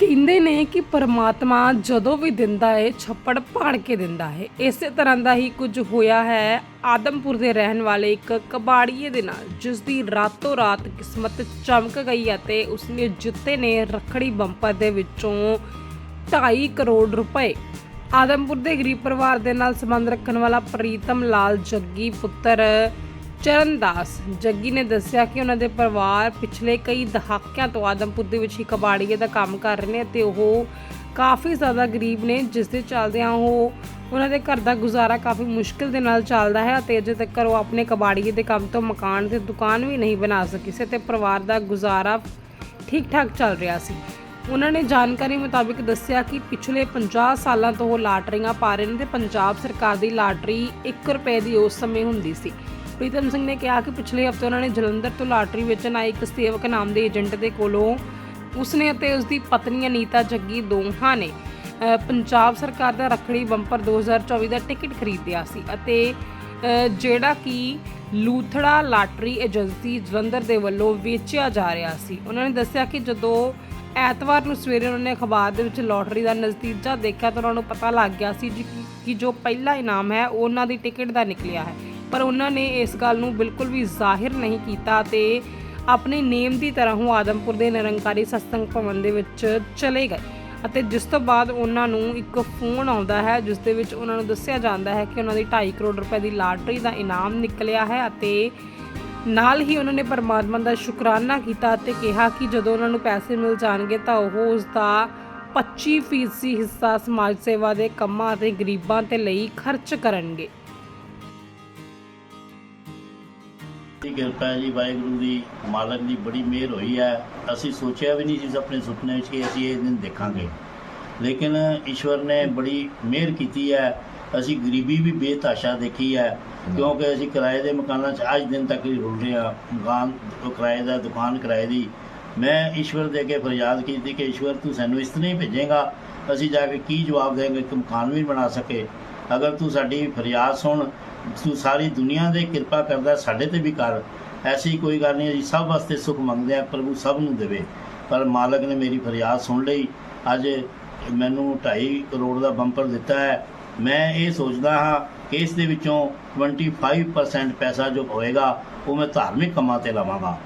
ਕਹਿੰਦੇ ਨੇ ਕਿ ਪਰਮਾਤਮਾ ਜਦੋਂ ਵੀ ਦਿੰਦਾ ਹੈ ਛੱਪੜ ਪਾੜ ਕੇ ਦਿੰਦਾ ਹੈ ਇਸੇ ਤਰ੍ਹਾਂ ਦਾ ਹੀ ਕੁਝ ਹੋਇਆ ਹੈ ਆਦਮਪੁਰ ਦੇ ਰਹਿਣ ਵਾਲੇ ਇੱਕ ਕਬਾੜੀਏ ਦੇ ਨਾਲ, ਜਿਸ ਦੀ ਰਾਤੋਂ ਰਾਤ ਕਿਸਮਤ ਚਮਕ ਗਈ ਅਤੇ ਉਸਨੇ ਜਿੱਤੇ ਨੇ ਰਖੜੀ ਬੰਪਰ ਦੇ ਵਿੱਚੋਂ 2.5 ਕਰੋੜ ਰੁਪਏ। ਆਦਮਪੁਰ ਦੇ ਗਰੀਬ ਪਰਿਵਾਰ ਦੇ ਨਾਲ ਸੰਬੰਧ ਰੱਖਣ ਵਾਲਾ ਪ੍ਰੀਤਮ ਲਾਲ ਜੱਗੀ ਪੁੱਤਰ ਚਰਨਦਾਸ ਜੱਗੀ ਨੇ ਦੱਸਿਆ ਕਿ ਉਹਨਾਂ ਦੇ ਪਰਿਵਾਰ ਪਿਛਲੇ ਕਈ ਦਹਾਕਿਆਂ ਤੋਂ ਆਦਮਪੁਰ ਦੇ ਵਿੱਚ ਹੀ ਕਬਾੜੀਏ ਦਾ ਕੰਮ ਕਰ ਰਹੇ ਨੇ ਤੇ ਉਹ ਕਾਫੀ ਜ਼ਿਆਦਾ ਗਰੀਬ ਨੇ, ਜਿਸ ਦੇ ਚੱਲਦਿਆਂ ਉਹ ਉਹਨਾਂ ਦੇ ਘਰ ਦਾ ਗੁਜ਼ਾਰਾ ਕਾਫੀ ਮੁਸ਼ਕਿਲ ਦੇ ਨਾਲ ਚੱਲਦਾ ਹੈ ਅਤੇ ਅਜੇ ਤੱਕ ਉਹ ਆਪਣੇ ਕਬਾੜੀਏ ਦੇ ਕੰਮ ਤੋਂ ਮਕਾਨ ਤੇ ਦੁਕਾਨ ਵੀ ਨਹੀਂ ਬਣਾ ਸਕੀ ਸੀ ਤੇ ਪਰਿਵਾਰ ਦਾ ਗੁਜ਼ਾਰਾ ਠੀਕ ਠਾਕ ਚੱਲ ਰਿਹਾ ਸੀ। ਉਹਨਾਂ ਨੇ ਜਾਣਕਾਰੀ ਮੁਤਾਬਿਕ ਦੱਸਿਆ ਕਿ ਪਿਛਲੇ 50 ਸਾਲਾਂ ਤੋਂ ਉਹ ਲਾਟਰੀਆਂ ਪਾ ਰਹੇ ਨੇ ਤੇ ਪੰਜਾਬ ਸਰਕਾਰ ਦੀ ਲਾਟਰੀ 1 ਰੁਪਏ ਦੀ ਉਸ ਸਮੇਂ ਹੁੰਦੀ ਸੀ। ਪ੍ਰੀਤਮ ਸਿੰਘ ਨੇ ਕਿਹਾ ਕਿ ਪਿਛਲੇ ਹਫ਼ਤੇ ਉਹਨਾਂ ਨੇ ਜਲੰਧਰ ਤੋਂ ਲਾਟਰੀ ਵੇਚਣ ਆਏ ਇੱਕ ਸੇਵਕ ਨਾਮ ਦੇ ਏਜੰਟ ਦੇ ਕੋਲੋਂ ਉਸਨੇ ਅਤੇ ਉਸਦੀ ਪਤਨੀ ਅਨੀਤਾ ਜੱਗੀ ਦੋਹਾਂ ਨੇ ਪੰਜਾਬ ਸਰਕਾਰ ਦਾ ਰੱਖੜੀ ਬੰਪਰ 2024 ਦਾ ਟਿਕਟ ਖਰੀਦਿਆ ਸੀ ਅਤੇ ਜਿਹੜਾ ਕਿ ਲੂਥੜਾ ਲਾਟਰੀ ਏਜੰਸੀ ਜਲੰਧਰ ਦੇ ਵੱਲੋਂ ਵੇਚਿਆ ਜਾ ਰਿਹਾ ਸੀ। ਉਹਨਾਂ ਨੇ ਦੱਸਿਆ ਕਿ ਜਦੋਂ ਐਤਵਾਰ ਨੂੰ ਸਵੇਰੇ ਉਹਨਾਂ ਨੇ ਅਖਬਾਰ ਦੇ ਵਿੱਚ ਲੋਟਰੀ ਦਾ ਨਤੀਜਾ ਦੇਖਿਆ ਤਾਂ ਉਹਨਾਂ ਨੂੰ ਪਤਾ ਲੱਗ ਗਿਆ ਸੀ ਜੀ ਕਿ- ਜੋ ਪਹਿਲਾ ਇਨਾਮ ਹੈ ਉਹਨਾਂ ਦੀ ਟਿਕਟ ਦਾ ਨਿਕਲਿਆ ਹੈ। ਪਰ ਉਹਨਾਂ ਨੇ ਇਸ ਗੱਲ ਨੂੰ ਬਿਲਕੁਲ ਵੀ ਜ਼ਾਹਿਰ ਨਹੀਂ ਕੀਤਾ ਤੇ ਆਪਣੇ ਨੇਮ ਦੀ ਤਰ੍ਹਾਂ ਉਹ ਆਦਮਪੁਰ ਦੇ ਨਿਰੰਕਾਰੀ ਸਤਸੰਗ ਭਵਨ ਦੇ ਵਿੱਚ ਚਲੇ ਗਏ। ਅਤੇ ਜਿਸ ਤੋਂ ਬਾਅਦ ਉਹਨਾਂ ਨੂੰ ਇੱਕ ਫੋਨ ਆਉਂਦਾ ਹੈ, ਜਿਸ ਦੇ ਵਿੱਚ ਉਹਨਾਂ ਨੂੰ ਦੱਸਿਆ ਜਾਂਦਾ ਹੈ ਕਿ ਉਹਨਾਂ ਦੀ 2.5 ਕਰੋੜ ਰੁਪਏ ਦੀ ਲਾਟਰੀ ਦਾ ਇਨਾਮ ਨਿਕਲਿਆ ਹੈ ਅਤੇ ਨਾਲ ਹੀ ਉਹਨਾਂ ਨੇ ਪਰਮਾਤਮਾ ਦਾ ਸ਼ੁਕਰਾਨਾ ਕੀਤਾ ਅਤੇ ਕਿਹਾ ਕਿ ਜਦੋਂ ਉਹਨਾਂ ਨੂੰ ਪੈਸੇ ਮਿਲ ਜਾਣਗੇ ਤਾਂ ਉਹ ਉਸ ਦਾ 25% ਫੀਸਦੀ ਹਿੱਸਾ ਸਮਾਜ ਸੇਵਾ ਦੇ ਕੰਮਾਂ ਅਤੇ ਗਰੀਬਾਂ ਤੇ ਲਈ ਖਰਚ ਕਰਨਗੇ। ਕਿਰਪਾ ਹੈ ਜੀ, ਵਾਹਿਗੁਰੂ ਦੀ ਮਾਲਕ ਦੀ ਬੜੀ ਮਿਹਰ ਹੋਈ ਹੈ। ਅਸੀਂ ਸੋਚਿਆ ਵੀ ਨਹੀਂ ਸੀ ਆਪਣੇ ਸੁਪਨੇ ਵਿੱਚ ਕਿ ਅਸੀਂ ਇਹ ਦਿਨ ਦੇਖਾਂਗੇ। ਲੇਕਿਨ ਈਸ਼ਵਰ ਨੇ ਬੜੀ ਮਿਹਰ ਕੀਤੀ ਹੈ। ਅਸੀਂ ਗਰੀਬੀ ਵੀ ਬੇਤਾਸ਼ਾ ਦੇਖੀ ਹੈ, ਕਿਉਂਕਿ ਅਸੀਂ ਕਿਰਾਏ ਦੇ ਮਕਾਨਾਂ 'ਚ ਅੱਜ ਦਿਨ ਤੱਕ ਹੀ ਰੁਲ ਰਹੇ ਹਾਂ। ਮਕਾਨ ਕਿਰਾਏ ਦਾ ਦੁਕਾਨ ਕਿਰਾਏ ਦੀ। ਮੈਂ ਈਸ਼ਵਰ ਦੇ ਅੱਗੇ ਫਰਿਆਦ ਕੀਤੀ ਕਿ ਈਸ਼ਵਰ, ਤੂੰ ਸਾਨੂੰ ਇਸ ਤਰ੍ਹਾਂ ਹੀ ਭੇਜੇਗਾ। ਅਸੀਂ ਜਾ ਕੇ ਕੀ ਜਵਾਬ ਦੇਵਾਂਗੇ ਇੱਕ ਮਕਾਨ ਵੀ ਬਣਾ ਸਕੇ। ਅਗਰ ਤੂੰ ਸਾਡੀ ਫਰਿਆਦ ਸੁਣ ਤੂੰ ਸਾਰੀ ਦੁਨੀਆ ਦੇ ਕਿਰਪਾ ਕਰਦਾ, ਸਾਡੇ ਤੇ ਵੀ ਕਰ। ਐਸੀ ਕੋਈ ਗੱਲ ਨਹੀਂ ਅਸੀਂ ਸਭ ਵਾਸਤੇ ਸੁਖ ਮੰਗਦੇ ਆ, ਪ੍ਰਭੂ ਸਭ ਨੂੰ ਦੇਵੇ। ਪਰ ਮਾਲਕ ਨੇ ਮੇਰੀ ਫਰਿਆਦ ਸੁਣ ਲਈ। ਅੱਜ ਮੈਨੂੰ 2.5 ਕਰੋੜ ਦਾ ਬੰਪਰ ਦਿੱਤਾ ਹੈ। ਮੈਂ ਇਹ ਸੋਚਦਾ ਹਾਂ ਕਿ ਇਸ ਦੇ ਵਿੱਚੋਂ 25% ਪੈਸਾ ਜੋ ਹੋਏਗਾ, ਉਹ ਮੈਂ ਧਾਰਮਿਕ ਕੰਮਾਂ ਤੇ ਲਾਵਾਂਗਾ।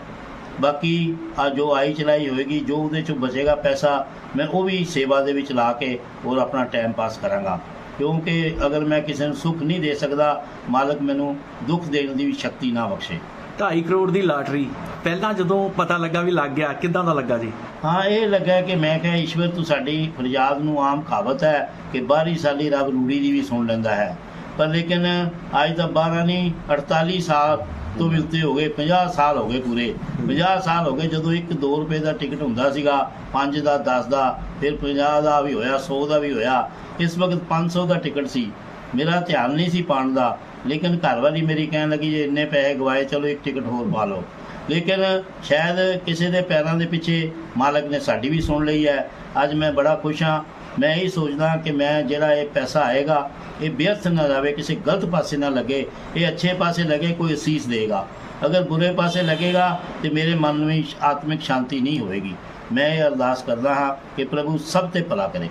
ਬਾਕੀ ਆ ਜੋ ਆਈ ਚਲਾਈ ਹੋਏਗੀ, ਜੋ ਉਹਦੇ ਚੋਂ ਬਚੇਗਾ ਪੈਸਾ, ਮੈਂ ਉਹ ਵੀ ਸੇਵਾ ਦੇ ਵਿੱਚ ਲਾ ਕੇ ਔਰ ਆਪਣਾ ਟਾਈਮ ਪਾਸ ਕਰਾਂਗਾ। ਕਿਉਂਕਿ ਅਗਰ ਮੈਂ ਕਿਸੇ ਨੂੰ ਸੁੱਖ ਨਹੀਂ ਦੇ ਸਕਦਾ ਮਾਲਕ ਮੈਨੂੰ ਦੁੱਖ ਦੇਣ ਦੀ ਵੀ ਸ਼ਕਤੀ ਨਾ ਬਖਸ਼ੇ। 2.5 ਕਰੋੜ ਦੀ ਲਾਟਰੀ। ਪਹਿਲਾਂ ਜਦੋਂ ਪਤਾ ਲੱਗਾ ਵੀ ਲੱਗ ਗਿਆ ਕਿਦਾਂ ਦਾ ਲੱਗਾ ਜੀ? ਹਾਂ ਇਹ ਲੱਗਾ ਕਿ ਮੈਂ ਕਿਹਾ ਈਸ਼ਵਰ ਤੂੰ ਸਾਡੀ ਫਰਿਆਦ ਨੂੰ ਆਮ ਕਹਾਵਤ ਹੈ ਕਿ ਬਾਰੀ ਸਾਲੀ ਰੱਬ ਰੂੜੀ ਦੀ ਵੀ ਸੁਣ ਲੈਂਦਾ ਹੈ। ਪਰ ਲੇਕਿਨ ਅੱਜ ਤਾਂ 12 ਨਹੀਂ 48 ਸਾਲ ਤੋਂ ਵੀ ਉੱਤੇ ਹੋ ਗਏ 50 ਸਾਲ ਹੋ ਗਏ ਪੂਰੇ। 50 ਸਾਲ ਹੋ ਗਏ, ਜਦੋਂ ਇੱਕ 2 ਰੁਪਏ ਦਾ ਟਿਕਟ ਹੁੰਦਾ ਸੀਗਾ 5 ਦਾ 10 ਦਾ, ਫਿਰ 50 ਦਾ ਵੀ ਹੋਇਆ 100 ਦਾ ਵੀ ਹੋਇਆ। ਇਸ ਵਕਤ 500 ਦਾ ਟਿਕਟ ਸੀ। ਮੇਰਾ ਧਿਆਨ ਨਹੀਂ ਸੀ ਪਾਣ ਦਾ। ਲੇਕਿਨ ਘਰ ਵਾਲੀ ਮੇਰੀ ਕਹਿਣ ਲੱਗੀ, ਜੇ ਇੰਨੇ ਪੈਸੇ ਗਵਾਏ, ਚਲੋ ਇੱਕ ਟਿਕਟ ਹੋਰ ਪਾ ਲਓ। ਲੇਕਿਨ ਸ਼ਾਇਦ ਕਿਸੇ ਦੇ ਪੈਰਾਂ ਦੇ ਪਿੱਛੇ ਮਾਲਕ ਨੇ ਸਾਡੀ ਵੀ ਸੁਣ ਲਈ ਹੈ। ਅੱਜ ਮੈਂ ਬੜਾ ਖੁਸ਼ ਹਾਂ। ਮੈਂ ਇਹ ਸੋਚਦਾ ਕਿ ਮੈਂ ਜਿਹੜਾ ਇਹ ਪੈਸਾ ਆਏਗਾ, ਇਹ ਬੇਅਰਥ ਨਾ ਜਾਵੇ ਕਿਸੇ ਗਲਤ ਪਾਸੇ ਨਾ ਲੱਗੇ, ਇਹ ਅੱਛੇ ਪਾਸੇ ਲੱਗੇ, ਕੋਈ ਅਸੀਸ ਦੇਗਾ। ਅਗਰ ਬੁਰੇ ਪਾਸੇ ਲੱਗੇਗਾ ਤੇ ਮੇਰੇ ਮਨ ਨੂੰ ਵੀ ਆਤਮਿਕ ਸ਼ਾਂਤੀ ਨਹੀਂ ਹੋਏਗੀ ਮੈਂ ਇਹ ਅਰਦਾਸ ਕਰਦਾ ਹਾਂ ਕਿ ਪ੍ਰਭੂ ਸਭ ਤੇ ਭਲਾ ਕਰੇ।